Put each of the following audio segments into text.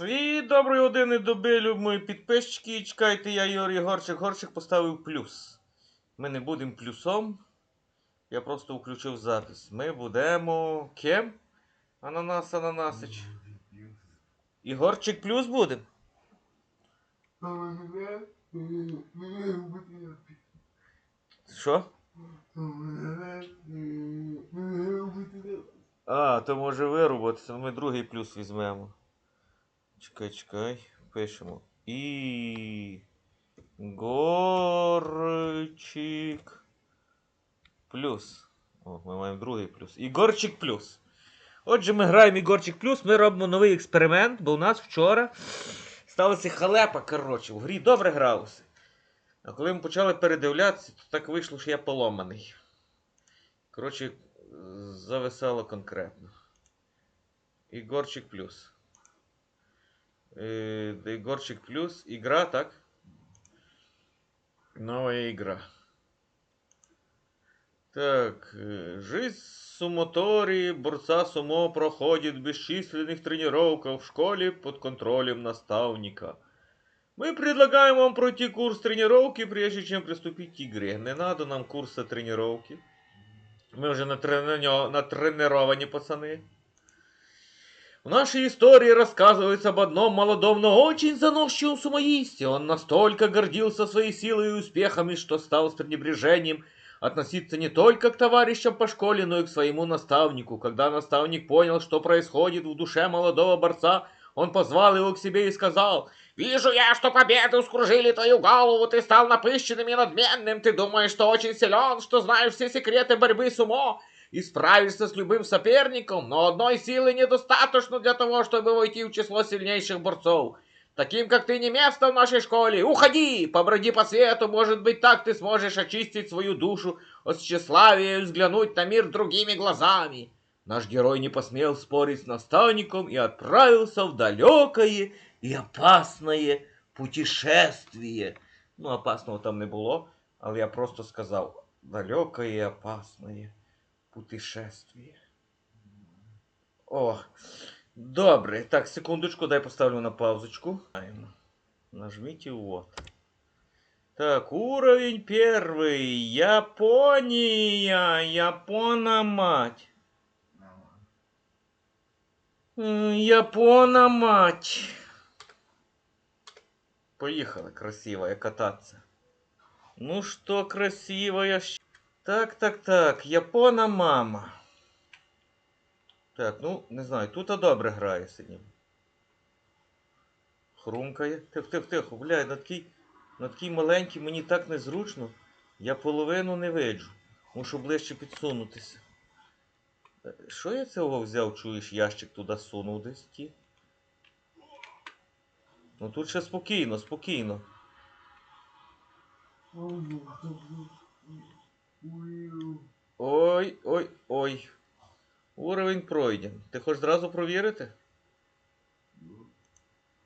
І доброї години доби, люб мої підписчики. Чекайте, я Юрій Горчик. Горчик поставив плюс. Ми не будемо плюсом. Я просто включив запис. Ми будемо. Ким? Ананас Ананасич. І Горчик плюс буде. Що? А, то може вирубатися, ми другий плюс візьмемо. Чекай, чекай, пишемо. І. Горчик. Плюс. О, ми маємо другий плюс. Ігорчик плюс. Отже, ми граємо Ігорчик плюс, ми робимо новий експеримент, бо у нас вчора сталася халепа, коротше, в грі добре гралося. А коли ми почали передивлятися, то так вийшло, що я поломаний. Коротше, зависало конкретно. Ігорчик плюс. Е, Ігорчик плюс. Ігра, так? Нова ігра. Так, э, жизнь сумотории борца сумо проходит в бесчисленных тренировках в школе под контролем наставника. Мы предлагаем вам пройти курс тренировки, прежде чем приступить к игре. Не надо нам курса тренировки. Мы уже натренё- натренировані пацаны. В нашей истории рассказывается об одном молодом, но очень заносчивом сумоисте. Он настолько гордился своей силой и успехами, что стал с пренебрежением относиться не только к товарищам по школе, но и к своему наставнику. Когда наставник понял, что происходит в душе молодого борца, он позвал его к себе и сказал, «Вижу я, что победы скружили твою голову, ты стал напыщенным и надменным, ты думаешь, что очень силен, что знаешь все секреты борьбы с умом, и справишься с любым соперником, но одной силы недостаточно для того, чтобы войти в число сильнейших борцов. Таким, как ты, не место в нашей школе. Уходи, поброди по свету, может быть, так ты сможешь очистить свою душу от тщеславия и взглянуть на мир другими глазами. Наш герой не посмел спорить с наставником и отправился в далекое и опасное путешествие. Ну, опасного там не було, але я просто сказав далекое и опасное путешествие. О, добре. Так, секундочку, дай поставлю на паузочку. Нажмите вот. Так, уровень первый. Япония. Япона мать. Япона мать. Поехала, красивая, кататься. Ну что, красивая. Так, так, так. Япона мама. Так, ну, не знаю, тут добре грає сидім. Хрумкає. Тих, тих, тихо, блядь, на такий, на такий маленький мені так незручно. Я половину не виджу. Мушу ближче підсунутися. Е, Що я цього взяв, чуєш, ящик туди сунув десь ті? Ну тут ще спокійно, спокійно. Ой, ой, ой. Уровень пройден. Ти хочеш зразу провірити?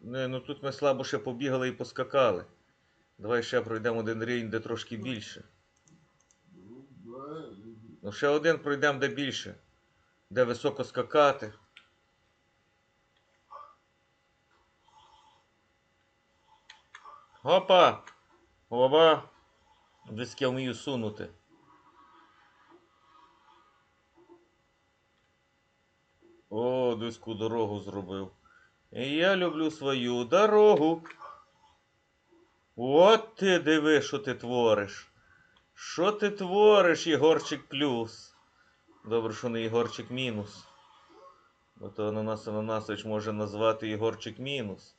Не, ну тут ми слабо ще побігали і поскакали. Давай ще пройдемо один рівень, де трошки більше. Ну ще один пройдемо, де більше. Де високо скакати. Опа! Оба! Десь я вмію сунути. О, диську дорогу зробив. І я люблю свою дорогу. От ти диви, що ти твориш. Що ти твориш, Ігорчик плюс? Добре, що не Ігорчик мінус. Бо то Ананас Ананасович може назвати Ігорчик мінус.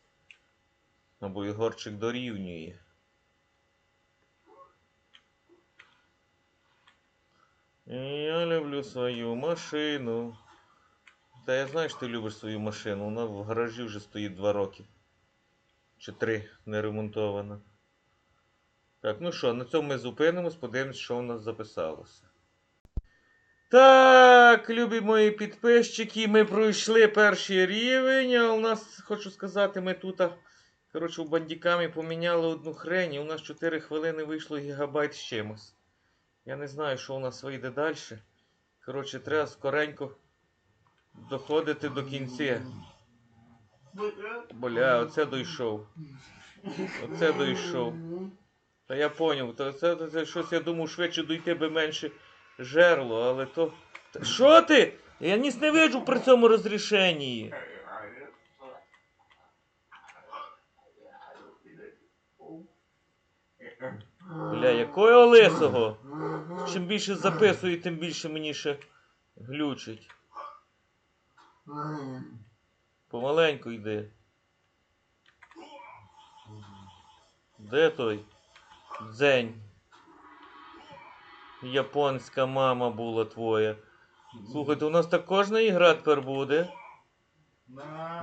Або Ігорчик дорівнює. Я люблю свою машину. Та я знаю, що ти любиш свою машину. Вона в гаражі вже стоїть два роки. Чи три не ремонтована. Так, ну що, на цьому ми зупинимось, подивимось, що у нас записалося. Так, любі мої підписчики, ми пройшли перший рівень, а у нас, хочу сказати, ми тут, коротше, у бандікамі поміняли одну хрень, і у нас 4 хвилини вийшло гігабайт з чимось. Я не знаю, що у нас вийде далі. Коротше, треба скоренько доходити до кінця. Бля, оце дійшов. Оце дійшов. Та я поняв, то це, це, це щось я думав, швидше дойти би менше жерло, але то. Що ти? Я ніс не виджу при цьому розрішенні. Бля, якого лисого? Чим більше записую, тим більше мені ще глючить. Помаленьку йди. Де той? Дзень. Японська мама була твоя. Слухайте, у нас так кожна ігра тепер буде.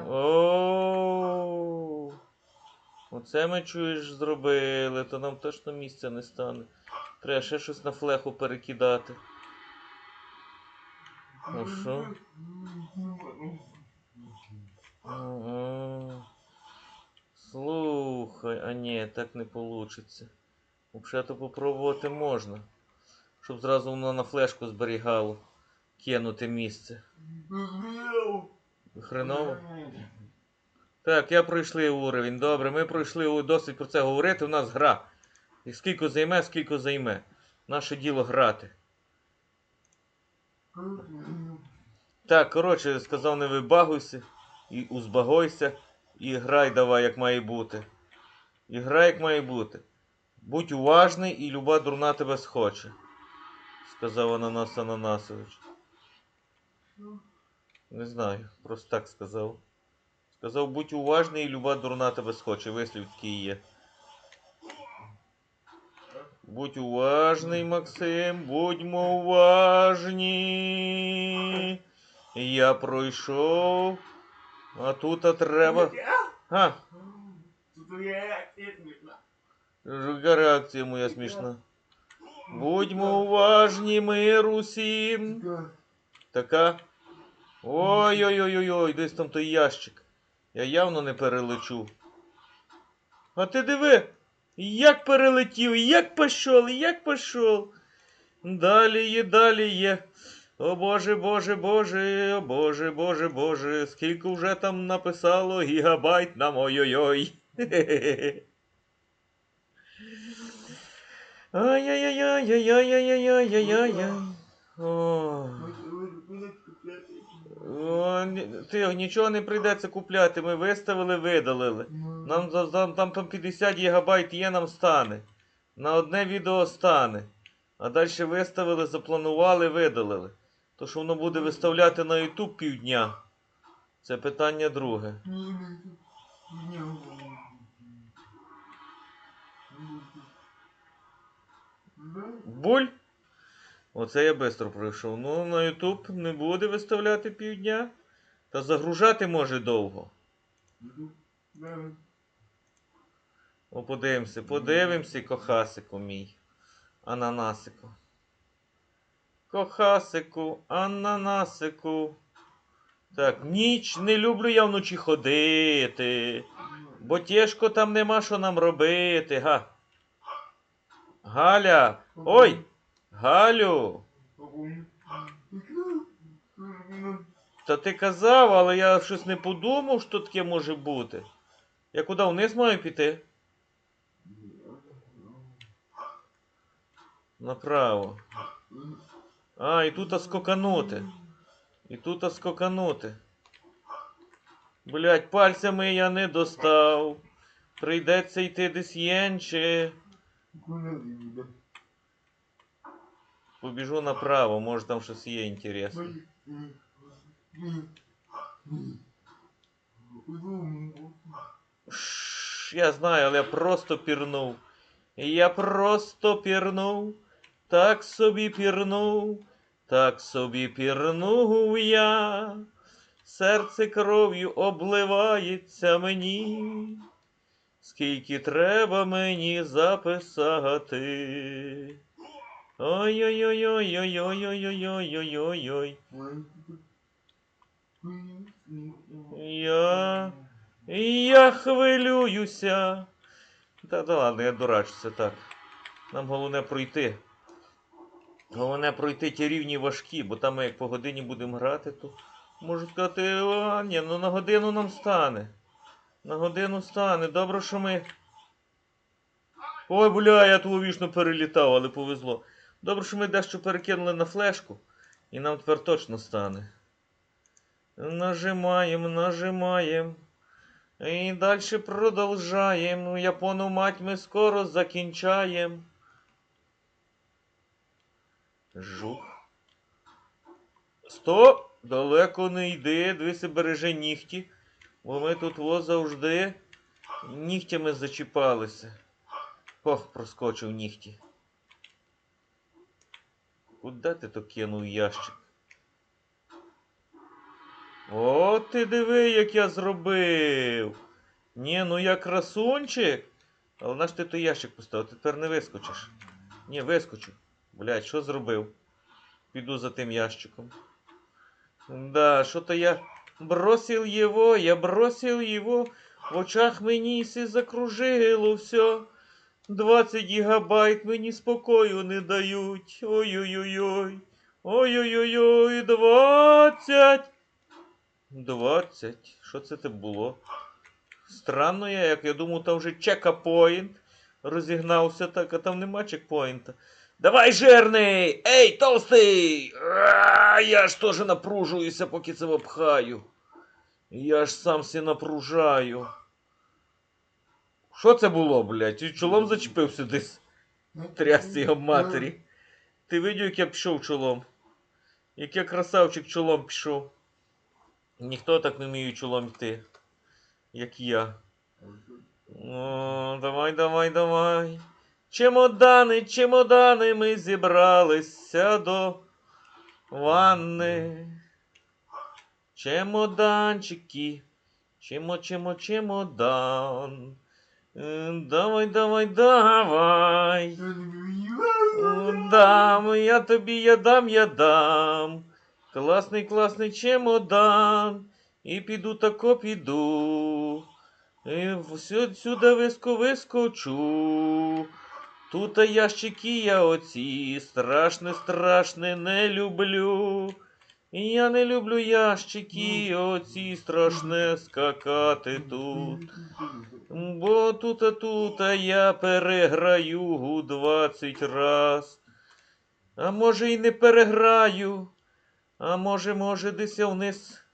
О. Оце ми чуєш зробили, то нам точно місця не стане. Треба ще щось на флеху перекидати. Ну що? Ага. Слухай, а ні, так не получиться. Взагалі-то попробувати можна. Щоб зразу воно на флешку зберігало. Кинути місце. Хреново. Так, я пройшли уровень. Добре, ми пройшли досить про це говорити. У нас гра. І скільки займе, скільки займе. Наше діло грати. Так, коротше, сказав, не вибагуйся і узбагойся, і грай давай, як має бути. І грай, як має бути. Будь уважний, і люба дурна тебе схоче, сказав Ананас Ананасович. Не знаю, просто так сказав. Сказав, будь уважний, і люба дурна тебе схоче. Вислів такий є. Будь уважний, Максим, будьмо уважні. Я пройшов. А тут а треба. Га, яка реакція моя смішна. Будьмо уважні, мир усім. Така. Ой-ой-ой-ой, десь там той ящик. Я явно не перелечу. А ти диви, як перелетів, як пішов, як пішов. Далі є, далі є. О Боже, Боже, Боже, о Боже, Боже, Боже, скільки вже там написало гігабайт нам ой-ой-ой. Хе-хе-хе. Ай-яй-яй-яй-яй-яй-яй-яй-яй. Ой. О, ні- ти, нічого не прийдеться купляти. Ми виставили, видалили. Нам там 50 гігабайт є, нам стане. На одне відео стане. А далі виставили, запланували, видалили. То, що воно буде виставляти на YouTube півдня, це питання друге. Буль? Оце я швидко пройшов. Ну, на YouTube не буде виставляти півдня. Та загружати може довго. О, подивимося, подивимося, кохасику мій. Ананасику. Кохасику, ананасику. Так, ніч не люблю я вночі ходити. Бо тяжко там нема що нам робити, га. Галя. Ой! Галю! Та ти казав, але я щось не подумав, що таке може бути. Я куди вниз маю піти? Направо. А, і тут скоканути. І тут скоканути. Блять, пальцями я не достав. Прийдеться йти десь єнче. Побіжу направо, може там щось є інтересне. Я знаю, але я просто пірнув. Я просто пірнув, так собі пірнув, так собі пірнув я. Серце кров'ю обливається мені. Скільки треба мені записати. Ой-ой-ой-ой-ой-ой-ой-ой-ой-ой-ой. Я. Я хвилююся. Та да ладно, я дурачуся так. Нам головне пройти. Головне пройти ті рівні важкі, бо там ми як по годині будемо грати, то можу сказати, а, ні, ну на годину нам стане. На годину стане. Добре, що ми. Ой, бля, я ту вічно перелітав, але повезло. Добре, що ми дещо перекинули на флешку, і нам тепер точно стане. Нажимаємо, нажимаємо. І далі продовжаємо. Япону мать ми скоро закінчаємо. Жух. Стоп! Далеко не йди, дивися, бережи нігті. Бо ми тут во завжди нігтями зачіпалися. Ох, проскочив нігті. Куди ти то кинув ящик? О, ти диви, як я зробив. Ні, ну я красунчик. Але наш ти той ящик поставив, ти тепер не вискочиш. Ні, вискочив. Блядь, що зробив? Піду за тим ящиком. Да, что-то я бросил его, я бросил его, в очах мені все закружило все. 20 гігабайт мені спокою не дають. Ой-ой-ой-ой. Ой-ой-ой-ой, 20. 20. Що це те було? Странно я, як я думав, там вже чекапоінт. Розігнався так, а там нема чекпоінта. Давай, жирний! Ей, толстий! А, я ж теж напружуюся, поки це обхаю. Я ж сам се напружаю. Що це було, блядь? Ти чолом зачепився десь? Трясці його матері. Ти видів, як я пішов чолом? Як я красавчик чолом пішов. Ніхто так не вміє чолом йти, як я. О, давай, давай, давай. Чемодани, чемодани, ми зібралися до ванни. Чемоданчики, чемо, чемо, чемодан. Давай, давай, давай. Дам, я тобі, я дам, я дам. Класний, класний чемодан. І піду тако піду. І сюди виско вискочу. Тут ящики я оці, страшне, страшне не люблю. Я не люблю ящики, оці страшне скакати тут. Бо тут, тут я переграю двадцять раз. А може й не переграю. А може, може, десь я вниз.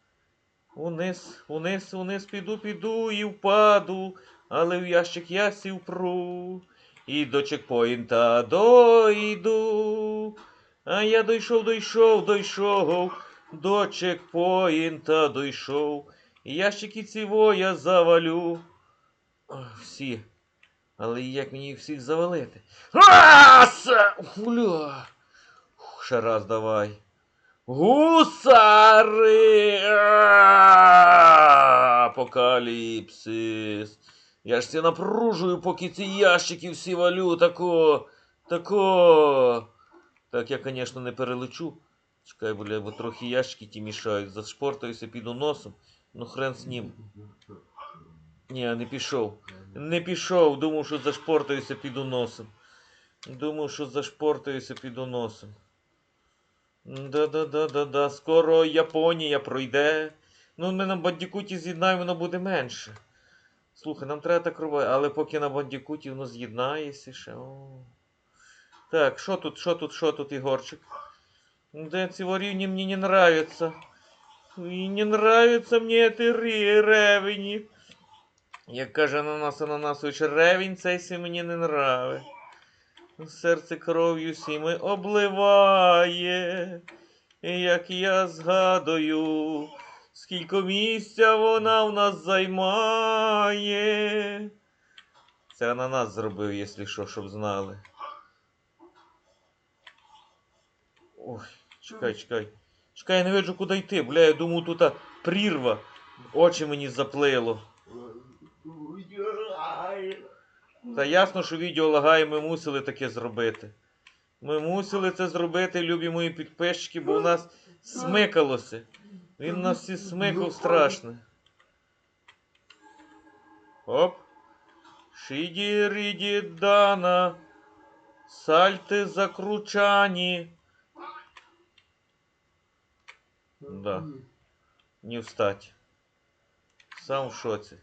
Униз, униз, униз піду, піду і впаду, але в ящик я сівпру. І до чекпоінта дойду. А я дойшов, дойшов, дойшов, до чекпоінта дойшов. Ящики цього я завалю. Всі. Але як мені їх всіх завалити? Аса! Гуля! Ще раз давай. Гусари! Апокаліпсис. Я ж це напружую, поки ці ящики всі валю, тако, тако. Так, я, звісно, не перелечу. Чекай, бля, бо трохи ящики ті мішають. Зашпортаюся, піду носом. Ну хрен з ним. Ні, не пішов. Не пішов. Думав, що зашпортаюся, піду носом. Думав, що зашпортаюся, піду носом. Да-да-да-да-да. Скоро Японія пройде. Ну, ми на Бандікуті з'єднаємо, воно буде менше. Слухай, нам треба так робити, але поки на Бандікуті воно з'єднається ще. О. Так, що тут, що тут, що тут, Ігорчик? Да, ці рівні мені не нравятся. І не нравится мені ці ревені. Як каже Ананас Ананасович, ревень цей сі мені не нравить. Серце кров'ю сіми обливає, як я згадую, скільки місця вона в нас займає. Це ананас зробив, якщо що, щоб знали. Ой, чекай, чекай. Чекай, я не виджу, куди йти. Бля, я думаю, тут а, прірва. Очі мені заплило. Та ясно, що відео лагає, ми мусили таке зробити. Ми мусили це зробити, любі мої підписчики, бо у нас смикалося. Він нас всі смикав страшно. Оп. Шиді ріді дана. Сальти закручані. Да. Не встать. Сам в шоці.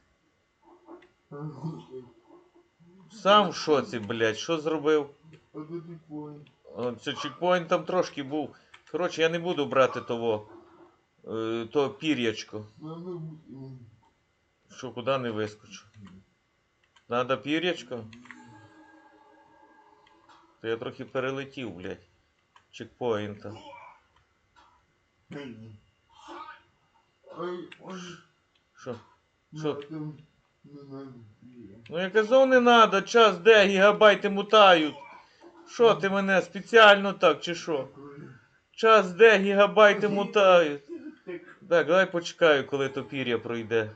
Сам в шоці, блядь, що зробив? Це чекпоінт там трошки був. Коротше, я не буду брати того. Е, То пір'ячко. Що куди не вискочу? Надо пір'ячко? То я трохи перелетів, блядь. Чекпоінта. Що? Що? Ну я казав не надо, час де, гігабайти мутають. Що ти мене спеціально так чи що? Час де, гігабайти мутають. Так, давай почекаю, коли то пір'я пройде.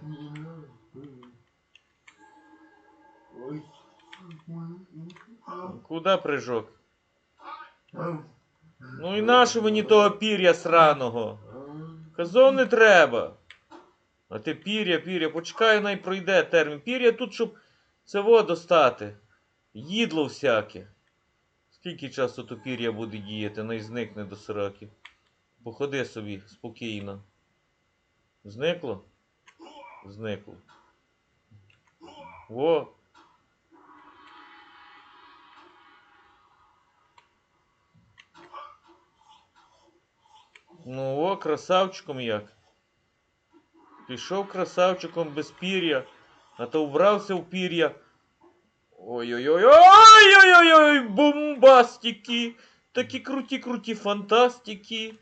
Куди прижок? Ну і нащо мені того пір'я сраного? Казав не треба. А ти пір'я, пір'я, почекай, най пройде термін. Пір'я тут, щоб во достати. Їдло всяке. Скільки часу то пір'я буде діяти, най зникне до сраки. Походи собі спокійно. Зникло? Зникло. Во. Ну о, красавчиком як. Пішов красавчиком без пір'я, а то вбрався в пір'я. Ой-ой-ой-ой-ой-ой-ой, бомбастики! Такі круті-круті фантастики.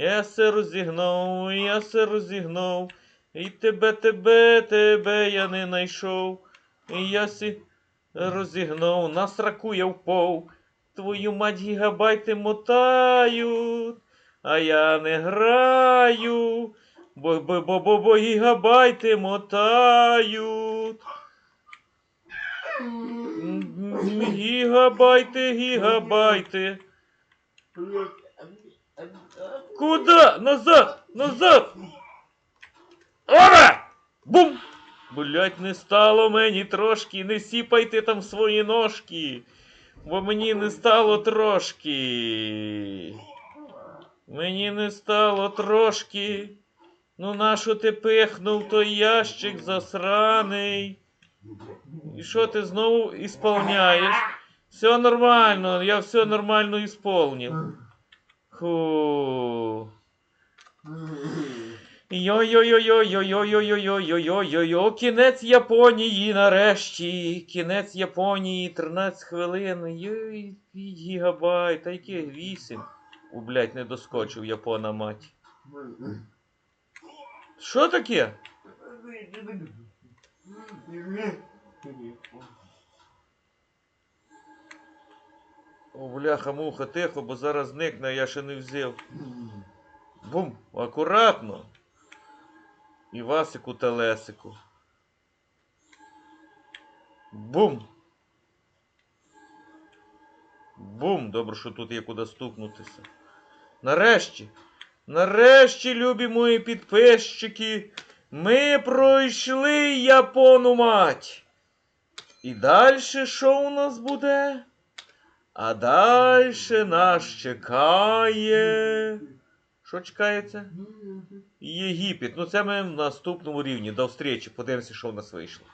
Я се розігнав, я се розігнав. І тебе, тебе, тебе я не найшов. І я сі розігнав, на сраку я впав. Твою мать гігабайти мотають. А я не граю, бо бо бо бо, бо гігабайти мотають. Гігабайти, гігабайти. Куда? Назад! Назад! Ора! Бум! Блять, не стало мені трошки, не сіпайте там свої ножки, бо мені не стало трошки. Мені не стало трошки. Ну нащо ти пихнув той ящик засраний? І що ти знову ісполняєш? Все нормально, я все нормально ісполнив. Ху. Йо-йо-йо-йо-йо-йо-йо-йо-йо-йо-йо-йо, кінець Японії нарешті. Кінець Японії, 13 хвилин. Йой, гігабайт, та яких 8. У, блядь, не доскочив Япона мать. Що таке? О, бляха, муха, тихо, бо зараз зникне, я ще не взяв. Бум, акуратно. І Васику та Лесику. Бум. Бум. Добре, що тут є куди стукнутися. Нарешті. Нарешті, любі мої підписчики, ми пройшли Япону мать. І далі що у нас буде? А далі нас чекає. Що чекається? Єгипет. Ну це ми в наступному рівні. До встречі. Подивимося, що в нас вийшло.